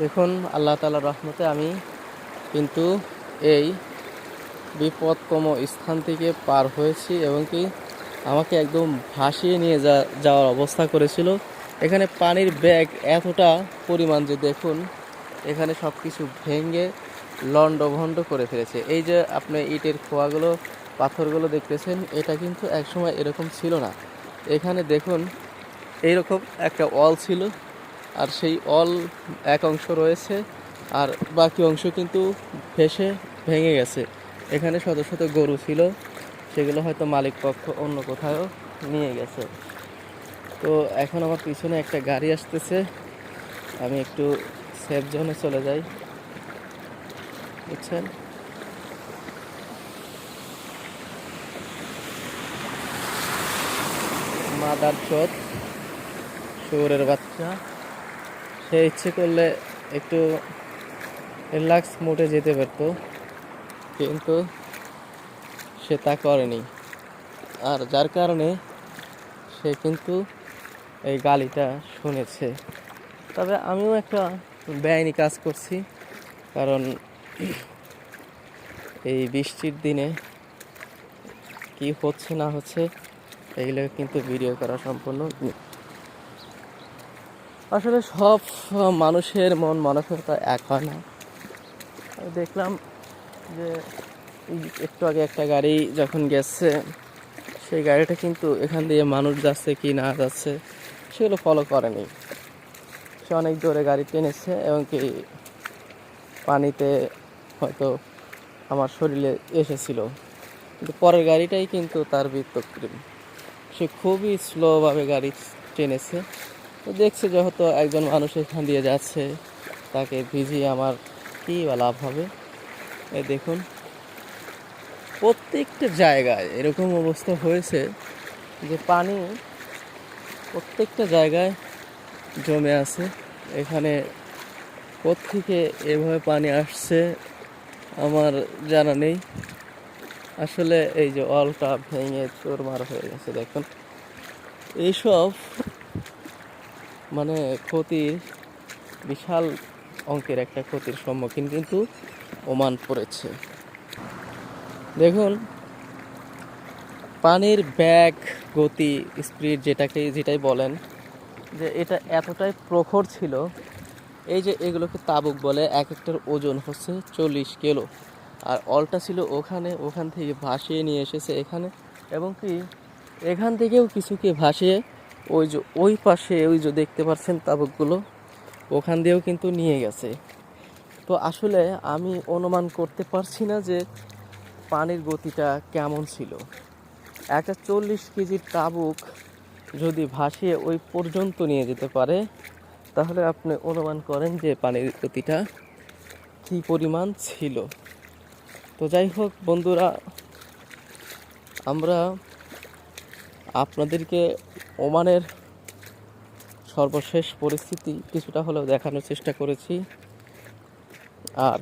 দেখুন, আল্লাহ তালার রহমতে আমি কিন্তু এই বিপদতম স্থান থেকে পার হয়েছি এবং কি আমাকে একদম ভাসিয়ে নিয়ে যাওয়ার অবস্থা করেছিল। এখানে পানির ব্যাগ এতটা পরিমাণ যে দেখুন, এখানে সব কিছু ভেঙে লণ্ডভণ্ড করে ফেলেছে। এই যে আপনি ইটের খোয়াগুলো, পাথরগুলো দেখতেছেন, এটা কিন্তু একসময় এরকম ছিল না। এখানে দেখুন, এইরকম একটা অল ছিল। আর সেই অল এক অংশ রয়েছে, আর বাকি অংশ কিন্তু ভেসে ভেঙে গেছে। এখানে শত শত গরু ছিল, সেগুলো হয়তো মালিক পক্ষ অন্য কোথাও নিয়ে গেছে। তো এখন আমার পিছনে একটা গাড়ি আসতেছে, আমি একটু সেফ জোনে চলে যাই। বুঝছেন? মাদার চোদ শুয়োরের বাচ্চা। সে ইচ্ছে করলে একটু রিল্যাক্স মোডে যেতে পারতো। কিন্তু সে তা করেনি। আর যার কারণে সে কিন্তু এই গালিটা শুনেছে। তবে আমিও একটা বেআইনি কাজ করছি। কারণ এই বৃষ্টির দিনে কি হচ্ছে না হচ্ছে, এগুলো কিন্তু ভিডিও করা সম্পূর্ণ আসলে সব মানুষের মন মানসিকতা এক হয় না। দেখলাম যে একটু আগে একটা গাড়ি যখন গেছে, সেই গাড়িটা কিন্তু এখান দিয়ে মানুষ যাচ্ছে কি না যাচ্ছে, সেগুলো ফলো করেনি। সে অনেক জোরে গাড়ি টেনেছে এবং কি পানিতে হয়তো আমার শরীরে এসেছিল। কিন্তু পরের গাড়িটাই কিন্তু তার বৃত্তকৃম সে খুবই স্লোভাবে গাড়ি টেনেছে। তো দেখছে যেহেতু একজন মানুষ এখান দিয়ে যাচ্ছে, তাকে ভিজিয়ে আমার কী বা লাভ হবে? এই দেখুন। প্রত্যেকটা জায়গায় এরকম অবস্থা হয়েছে যে পানি প্রত্যেকটা জায়গায় জমে আছে। এখানে কোত্থেকে এভাবে পানি আসছে আমার জানা নেই। আসলে এই যে অলটা ভেঙে চোর চোরমার হয়ে গেছে, দেখুন। এইসব মানে ক্ষতির বিশাল অঙ্কের একটা ক্ষতির সম্মুখীন কিন্তু ওমান পড়েছে। দেখুন, পানির ব্যাগ, গতি, স্পিড যেটাকে যেটাই বলেন, যে এটা এতটাই প্রখর ছিল, এই যে এগুলোকে তাবুক বলে এক একটার ওজন হচ্ছে চল্লিশ কিলো। আর অলটা ছিল ওখানে, ওখান থেকে ভাসিয়ে নিয়ে এসেছে এখানে। এবং কি, এখান থেকেও কিছুকে ভাসিয়ে ওই যে, ওই পাশে ওই যে দেখতে পাচ্ছেন তাবুকগুলো, ওখান দিয়েও কিন্তু নিয়ে গেছে। তো আসলে আমি অনুমান করতে পারছি না যে পানির গতিটা কেমন ছিল। একটা চল্লিশ কেজির তাবুক যদি ভাসিয়ে ওই পর্যন্ত নিয়ে যেতে পারে, তাহলে আপনি অনুমান করেন যে পানির গতিটা কী পরিমাণ ছিল। তো যাই হোক বন্ধুরা, আমরা আপনাদেরকে ওমানের সর্বশেষ পরিস্থিতি কিছুটা হলেও দেখানোর চেষ্টা করেছি। আর